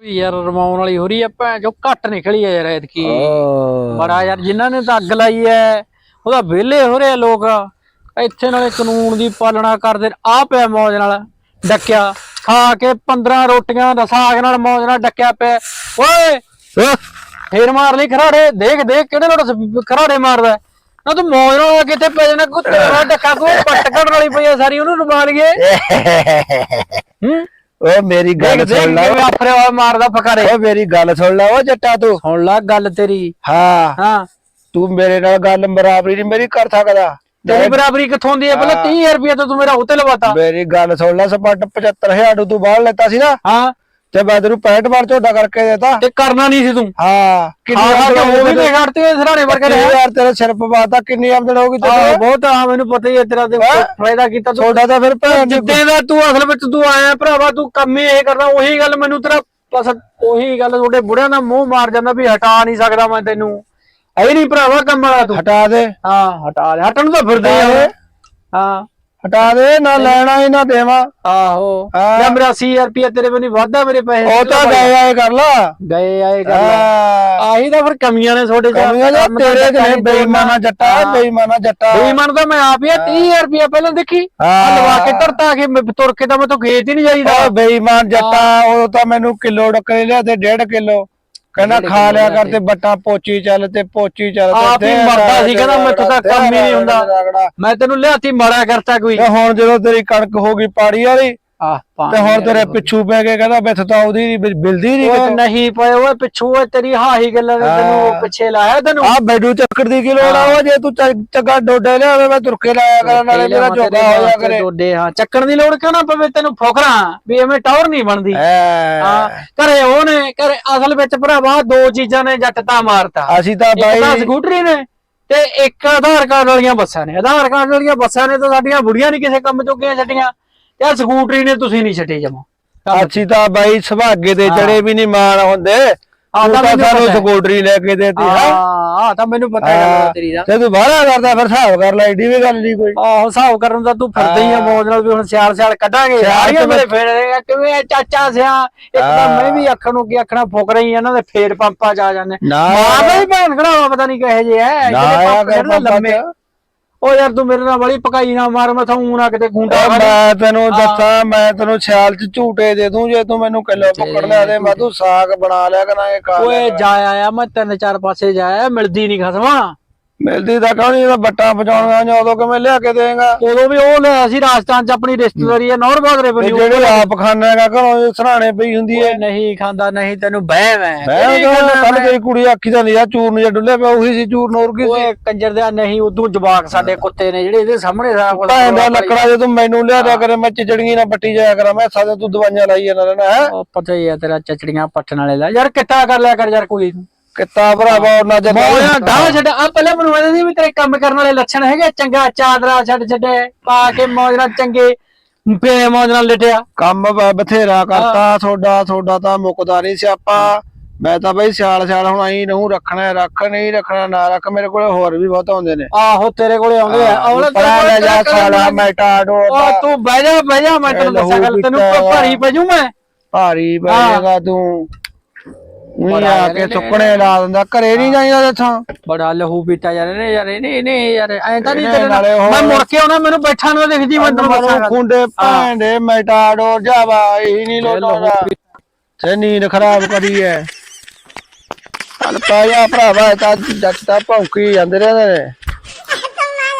ਵੀ ਯਾਰ ਰਮਾਉਣ ਵਾਲੀ ਹੋ ਰਹੀ ਆ ਭੈਣ ਜੋ ਘੱਟ ਨਿਕਲੀ ਆ ਯਾਰ ਐਤਕੀ। ਬੜਾ ਯਾਰ ਜਿਨ੍ਹਾਂ ਨੇ ਤਾਂ ਅੱਗ ਲਾਈ ਐ ਉਹਦਾ ਵਿਹਲੇ ਹੋ ਰਹੇ ਲੋਕ। ਇੱਥੇ ਨਾਲੇ ਕਾਨੂੰਨ ਦੀ ਪਾਲਣਾ ਕਰਦੇ ਆ ਪਿਆ ਮੌਜ ਨਾਲ ਡੱਕਿਆ। ਖਾ ਕੇ 15 ਰੋਟੀਆਂ ਦਾ ਸਾਗ ਨਾਲ ਮੌਜ ਨਾਲ ਡੱਕਿਆ ਪਿਆ। ਓਏ ਫੇਰ ਮਾਰ ਲਈ ਖਰਾੜੇ ਦੇਖ ਦੇਖ ਕਿਹੜੇ ਲੋਟ ਖਰਾੜੇ ਮਾਰਦਾ। ਨਾ ਤੂੰ ਮੌਜ ਨਾਲ ਕਿਤੇ ਪੈ ਜਾਣਾ ਕੋ ਤੇਰਾ ਡੱਕਾ ਕੋ ਪੱਟ ਕੱਢਣ ਵਾਲੀ ਪਈ ਸਾਰੀ ਉਹਨੂੰ ਰੁਮਾ ਲਈਏ ਹੂੰ? ਓ ਮੇਰੀ ਗੱਲ ਸੁਣ ਲੈ। ਕਿਵੇਂ ਆਫਰੇ ਵਾਲਾ ਮਾਰਦਾ ਫਕਾਰੇ ਓ ਮੇਰੀ ਗੱਲ ਸੁਣ ਲੈ ਓ ਜੱਟਾ ਤੂੰ। ਸੁਣ ਲੈ ਗੱਲ ਤੇਰੀ। ਹਾਂ। ਹਾਂ। ਤੂੰ ਮੇਰੇ ਨਾਲ ਗੱਲ ਬਰਾਬਰੀ ਨਹੀਂ ਮੇਰੀ ਕਰ ਸਕਦਾ। ਤੇਰੀ ਬਰਾਬਰੀ ਕਿੱਥੋਂ ਦੀ ਹੈ। ਪਹਿਲਾਂ 30000 ਰੁਪਏ ਤਾਂ ਤੂੰ ਮੇਰਾ ਉੱਤੇ ਲਵਾਤਾ। ਮੇਰੀ ਗੱਲ ਸੁਣ ਲੈ ਸਪੱਟ 75000 ਨੂੰ ਤੂੰ ਬਾਹਰ ਲੈਤਾ ਸੀ ਨਾ। ਹਾਂ। ਤੇ ਮੈਂ ਤੈਨੂੰ 65 ਵਾਰ ਝੋਡਾ ਕਰਕੇ ਦੇਤਾ। ਤੇ ਕਰਨਾ ਨਹੀਂ ਸੀ ਤੂੰ। ਹਾਂ ਕਿੰਨੀ ਹਾਂ ਆਮਦਨ ਉਹ ਵੀ ਹੋਊਗੀ ਤੇ ਘੜਤੇ ਸਰਾਣੇ ਵਰਗੇ ਰਿਹਾ। ਯਾਰ ਤੇਰਾ ਸਿਰ ਪਵਾਤਾ ਕਿੰਨੀ ਆਮਦਨ ਆਹ ਤੇਰੇ? ਬਹੁਤ ਆ ਮੈਨੂੰ ਪਤਾ ਹੀ ਹੈ ਤੇਰਾ ਤੇ ਫਾਇਦਾ ਕੀਤਾ ਤੂੰ। ਛੋਟਾ ਤਾਂ ਫਿਰ ਭੈਣ ਦੀ ਜਿੱਦੇ ਦਾ ਤੂੰ ਅਸਲ ਵਿੱਚ ਤੂੰ ਆਇਆ ਭਰਾਵਾ ਤੂੰ ਕੰਮ ਹੀ ਇਹ ਕਰਦਾ ਉਹੀ ਗੱਲ ਮੈਨੂੰ ਤੇਰਾ ਬਸ ਉਹੀ ਗੱਲ ਤੁਹਾਡੇ ਬੁੜਿਆਂ ਦਾ ਮੂੰਹ ਮਾਰ ਜਾਂਦਾ ਵੀ ਹਟਾ ਨਹੀਂ ਸਕਦਾ ਮੈਂ ਤੈਨੂੰ। ਐ ਨਹੀਂ ਭਰਾਵਾ ਕੰਮ ਵਾਲਾ ਤੂੰ। ਹਟਾ ਦੇ। ਹਾਂ ਹਟਾ ਲੈ ਹਟਣ ਨੂੰ ਤਾਂ ਫਿਰਦੇ ਆ। ਦੇ। ਹਾਂ। ਹਟਾ ਦੇ ਨਾ ਲੈਣਾ ਹੀ ਨਾ ਦੇਵਾ। ਆਹੋ। ਹਾਂ। ਲੈ ਮੇਰਾ 80000 ਰੁਪਏ ਤੇਰੇ ਬਣੀ ਵਾਧਾ ਮੇਰੇ ਪੈਸੇ ਉਹ ਤਾਂ ਗਏ ਆਏ ਕਰ ਲਾ। ਗਏ ਆਏ ਗੱਲ ਹਾਂ। ਆਹੀ ਤਾਂ ਫਿਰ ਕਮੀਆਂ ਨੇ ਤੁਹਾਡੇ ਚ ਕਮੀਆਂ ਜਾਂ ਕੰਮ ਤਾਂ ਤੇਰੇ ਨੇ ਬੇਈਮਾਨਾ ਜੱਟਾ ਹਾਂ। ਬੇਈਮਾਨਾ ਜੱਟਾ। ਬੇਈਮਾਨ ਤਾਂ ਮੈਂ ਆਪ ਹੀ 30000 ਰੁਪਏ ਪਹਿਲਾਂ ਦੇਖੀ। ਹਾਂ। ਆਹ ਲਵਾ ਕੇ ਧਰਤਾ ਕੇ ਮੈਂ ਤੁਰ ਕੇ ਤਾਂ ਮੈਂ ਤਾਂ ਖੇਤ ਹੀ ਨਹੀਂ ਜਾਈਦਾ। ਉਹ ਬੇਈਮਾਨ ਜੱਟਾ ਉਹ ਤਾਂ ਮੈਨੂੰ ਕਿਲੋ ਡੱਕਰੇ ਲਿਆ ਤੇ 1.5 ਕਿਲੋ। ਕਹਿੰਦਾ ਖਾ ਲਿਆ ਕਰ ਤੇ ਬੱਟਾ ਪੋਚੀ ਚੱਲ ਤੇ ਪੋਚੀ ਚੱਲ ਤੇ ਆਪ ਹੀ ਮਰਦਾ ਸੀ, ਕਹਿੰਦਾ ਮੈਥੋਂ ਤਾਂ ਕੰਮ ਹੀ ਨਹੀਂ ਹੁੰਦਾ। ਮੈਂ ਤੈਨੂੰ ਲਿਆਤੀ ਮਾੜਾ ਕਰਤਾ ਕੋਈ। ਹੁਣ ਜਦੋਂ ਤੇਰੀ ਕਣਕ ਹੋ ਗਈ ਪਾੜੀ ਵਾਲੀ ਆਹ ਤੇ ਹੁਣ ਤੇਰੇ ਪਿੱਛੂ ਪੈ ਕੇ ਕਹਿੰਦਾ ਮੈਥੋਂ ਤਾਂ ਉਹਦੀ ਨੀ ਬਿ- ਮਿਲਦੀ ਨਹੀਂ ਉਹ ਨਹੀਂ ਪਏ ਓਏ ਪਿੱਛੂ ਓਏ ਤੇਰੀ ਹਾਹੀ ਗੱਲਾਂ ਨੇ ਤੈਨੂੰ ਪਿੱਛੇ ਲਾਇਆ ਤੈਨੂੰ? ਆ ਬੈਡੂ ਚੱਕਰ ਦੀ ਕੀ ਲੋੜ ਆ ਉਹ ਜੇ ਤੂੰ ਚ- ਚੰਗਾ ਡੋਡੇ ਲਿਆਵੇ ਮੈਂ ਤੁਰਕੇ ਲਾਇਆ ਕਰਾਂ ਨਾਲੇ ਮੇਰਾ ਜੋਗਾ ਹੋ ਜਾ ਕਰੇ। ਡੋਡੇ ਹਾਂ। ਚੱਕਣ ਦੀ ਲੋੜ ਕਿਉਂ ਨਾ ਪਵੇ ਤੈਨੂੰ ਫੋਕਰਾਂ ਵੀ ਐਵੇਂ ਟੌਰ ਨਹੀਂ ਬਣਦੀ। ਹਾਂ ਘਰੇ ਉਹਨੇ ਘਰੇ ਅਸਲ ਵਿੱਚ ਭਰਾਵਾ ਦੋ ਚੀਜ਼ਾਂ ਨੇ ਜੱਟ ਤਾਂ ਮਾਰਤਾ। ਅਸੀਂ ਤਾਂ ਬਾਈ ਸਕੂਟਰੀ ਨੇ ਤੇ ਇੱਕ ਆਧਾਰ ਕਾਰਡ ਵਾਲੀਆਂ ਬੱਸਾਂ ਨੇ। ਆਧਾਰ ਕਾਰਡ ਵਾਲੀਆਂ ਬੱਸਾਂ ਨੇ ਤਾਂ ਸਾਡੀਆਂ ਬੁੜੀਆਂ ਨਹੀਂ ਕਿਸੇ ਕੰਮ ਚੁੱਕੀਆਂ ਛੱਡੀਆਂ। ਤੇ ਆਹ ਸਕੂਟਰੀ ਨੇ ਤੁਸੀਂ ਨਹੀਂ ਛੱਡੇ ਜਮਾ। ਅਸੀਂ ਤਾਂ ਬਾਈ ਸੁਭਾਗੇ ਦੇ ਚੜੇ ਵੀ ਨਹੀਂ ਮਾਣ ਹੁੰਦੇ ਆਹ ਤੂੰ ਤਾਂ ਤਾਂ ਮੈਨੂੰ ਸਾਨੂੰ ਪਤਾ ਹੈ। ਸਕੂਟਰੀ ਲੈ ਕੇ ਦੇਤੀ ਹਾਂ? ਹਾਂ ਆਹ ਤਾਂ ਮੈਨੂੰ ਪਤਾ ਹੈ ਗੱਲ ਤੇਰੀ ਦਾ। ਤੇ ਤੂੰ ਬਾਹਲਾ ਕਰਦਾ ਫਿਰ ਹਿਸਾਬ ਕਰ ਲੈ ਏਡੀ ਵੀ ਗੱਲ ਨਹੀਂ ਕੋਈ। ਆਹੋ ਹਿਸਾਬ ਕਰਨ ਦਾ ਤੂੰ ਫਿਰਦਾ ਹੀ ਆ ਮੌਜ ਨਾਲ ਵੀ ਹੁਣ ਸਿਆਲ ਸਿਆਲ ਕੱਢਾਂਗੇ। ਸਾਰੀਆਂ ਮੇਰੇ ਕਿਵੇਂ ਚਾਚਾ ਸਿਆ ਤਾਂ ਮੈਂ ਵੀ ਅੱਖਾਂ ਨੂੰ ਕੀ ਆਖਣਾ ਫੁਕ ਰਹੀ ਇਹਨਾਂ ਦੇ ਫੇਰ ਪੰਪਾਂ ਆ ਜਾਂਦੇ। ਨਾ। ਮਾਂ ਵੀ ਭੈਣ ਖੜਾ ਪਤਾ ਨਹੀਂ ਕਹੇ ਜੇ ਕਰ ਜਿਹੜੇ ਪੰਪਾਂ ਲੰਮੇ ਉਹ ਯਾਰ ਤੂੰ ਮੇਰੇ ਨਾਲ ਬੜੀ ਪਕਾਈ ਨਾ ਮਾਰ ਮੈਂ ਥਾਂ ਨਾ ਕਿਤੇ ਕਰ ਮੈਂ ਤੈਨੂੰ ਦੱਸਾਂ ਮੈਂ ਤੈਨੂੰ ਸਿਆਲ ਚ ਝੂਟੇ ਦੇ ਦੂੰ ਜੇ ਤੂੰ ਮੈਨੂੰ ਕਿਲੋ ਪਕੜ ਲਿਆ ਦੇ ਮੈਂ ਤੂੰ ਸਾਗ ਬਣਾ ਲਿਆ ਕਰਾਂਗੇ ਓਏ ਜਾ ਆਇਆ ਮੈਂ ਤਿੰਨ ਚਾਰ ਪਾਸੇ ਜਾਇਆ ਮਿਲਦੀ ਨਹੀਂ ਖਸਮਾ। ਮਿਲਦੀ ਤਾਂ ਕਹਣੀ ਜਦੋਂ ਬੱਟਾਂ ਪਹੁੰਚਾਉਣੀਆਂ ਜਾਂ ਉਦੋਂ ਕਿਵੇਂ ਲਿਆ ਕੇ ਦੇਂਗਾ ਉਦੋਂ ਵੀ ਉਹ ਲਿਆ ਸੀ ਰਾਜਸਥਾਨ ਚ ਆਪਣੀ ਰਿਸ਼ਤੇਦਾਰੀ ਹੈ। ਨੌਰ ਬਾਦਰੇ ਬਣੀ ਜਿਹੜੇ ਆਪ ਖਾਣਾਗਾ ਘਰੋਂ ਸਰਾਣੇ ਪਈ ਹੁੰਦੀ ਓਏ ਨਹੀਂ ਖਾਂਦਾ ਨਹੀਂ ਤੈਨੂੰ ਬਹਿਮ ਹੈ ਹੈ ਕੱਲ ਤੇਰੀ ਕੁੜੀ ਆਖੀ ਤਾਂ ਲਿਆ ਚੂਰਨ ਜਿਹਾ ਡੁੱਲਿਆ ਪਿਆ ਉਹੀ ਸੀ ਚੂਰਨ ਹੋਰ ਕੀ ਸੀ? ਓਏ ਕੰਜਰ ਦੇ ਨਹੀਂ ਉਦੋਂ ਜਵਾਕ ਸਾਡੇ ਕੁੱਤੇ ਨੇ ਜਿਹੜੇ ਇਹਦੇ ਸਾਹਮਣੇ ਸਾਰਾ ਕੁਝ ਭੈਣ ਦਾ ਲੱਕੜਾ ਜੇ ਤੂੰ ਮੈਨੂੰ ਲਿਆ ਦਿਆ ਕਰੇ ਮੈਂ ਚਿਚੜੀਆਂ ਨਾ ਪੱਟੀ ਜਾਇਆ ਕਰਾਂ ਮੈਂ ਸਾਦੇ ਤੂੰ ਦਵਾਈਆਂ ਲਾਈ ਜਾਂਦਾ ਰਹਿਣਾ ਹੈ ਪਤਾ ਹੀ ਆ ਤੇਰਾ ਚਚੜੀਆਂ ਪੱਟਣ ਵਾਲੇ ਦਾ। ਯਾਰ ਕਿੱਟਾ ਕਰ ਲਿਆ ਕਰ ਯਾਰ ਕੋਈ। ਕਿੱਤਾ ਭਰਾਵਾ ਉਹਨਾਂ ਜਦ ਮੋਇਆ ਡਾਹ ਛੱਡ। ਆ ਪਹਿਲਾਂ ਮੈਨੂੰ ਕਹਿੰਦੇ ਸੀ ਵੀ ਤੇਰੇ ਕੰਮ ਕਰਨ ਵਾਲੇ ਲੱਛਣ ਹੈਗੇ ਚੰਗਾ ਚਾਦਰਾ ਛੱਡ ਛੱਡੇ ਪਾ ਕੇ ਮੌਜ ਨਾਲ ਚੰਗੇ ਬੇ ਮੌਜ ਨਾਲ ਲਟਿਆ। ਕੰਮ ਬ- ਬਥੇਰਾ ਕਰਤਾ ਤੁਹਾਡਾ ਤੁਹਾਡਾ ਤਾਂ ਮੁੱਕਦਾ ਨਹੀਂ ਸਿਆਪਾ। ਮੈਂ ਤਾਂ ਬਈ ਸਿਆਲ ਸਿਆਲ ਹੁਣ ਆਈ ਨੂੰ ਰੱਖਣਾ ਹੈ, ਰੱਖ ਨਹੀਂ ਰੱਖਣਾ ਨਾ ਰੱਖ ਮੇਰੇ ਕੋਲੇ ਹੋਰ ਵੀ ਬਹੁਤ ਆਉਂਦੇ ਨੇ। ਆਹੋ ਤੇਰੇ ਕੋਲੇ ਆਉਂਦੇ ਆ। ਔਲੇ ਲੈ ਜਾ ਸਾਲਾ ਮੈਟਾ ਡੋਰ ਉਹ ਤੂੰ ਬਹਿ ਜਾ ਬਹਿ ਜਾ ਮੈਂ ਤੈਨੂੰ ਦੱਸਾਂ ਗੱਲ ਤੈਨੂੰ। ਭਾਰੀ ਪੈ ਜੂ ਮੈਂ। ਭਾਰੀ ਪਏਗਾ ਤੂੰ। ਨਹੀਂ ਆ ਕੇ ਸੁੱਕਣੇ ਲਾ ਦਿੰਦਾ ਘਰੇ ਨਹੀਂ ਜਾਈਦਾ ਇੱਥੋਂ ਬੜਾ ਲਹੂ ਪੀਤਾ ਯਾਰ ਇਹਨੇ ਯਾਰ ਇਹਨੇ ਇਹਨੇ ਯਾਰ ਐਂ ਤਾਂ ਨਹੀਂ ਤੇਰੇ ਨਾਲ ਮੈਂ ਮੁੜ ਕੇ ਆਉਣਾ ਮੈਨੂੰ ਬੈਠਾ ਨੂੰ ਦਿਖਦੀ ਮੈਂ ਤੈਨੂੰ ਖੁੰਡੇ ਭਾਂਡੇ ਮੈਟਾ ਡੋਰ ਜਾਵਾ ਇਹੀ ਨਹੀਂ ਲੋਟਾਉਂਦਾ ਤੇ ਨੀਂਦ ਖਰਾਬ ਕਰੀ ਐ। ਚੱਲ ਪੈ ਜਾ ਭਰਾਵਾ ਤਾਂ ਜੱਟ ਤਾਂ ਭੌਂਕੀ ਜਾਂਦੇ ਰਹਿੰਦੇ ਨੇ।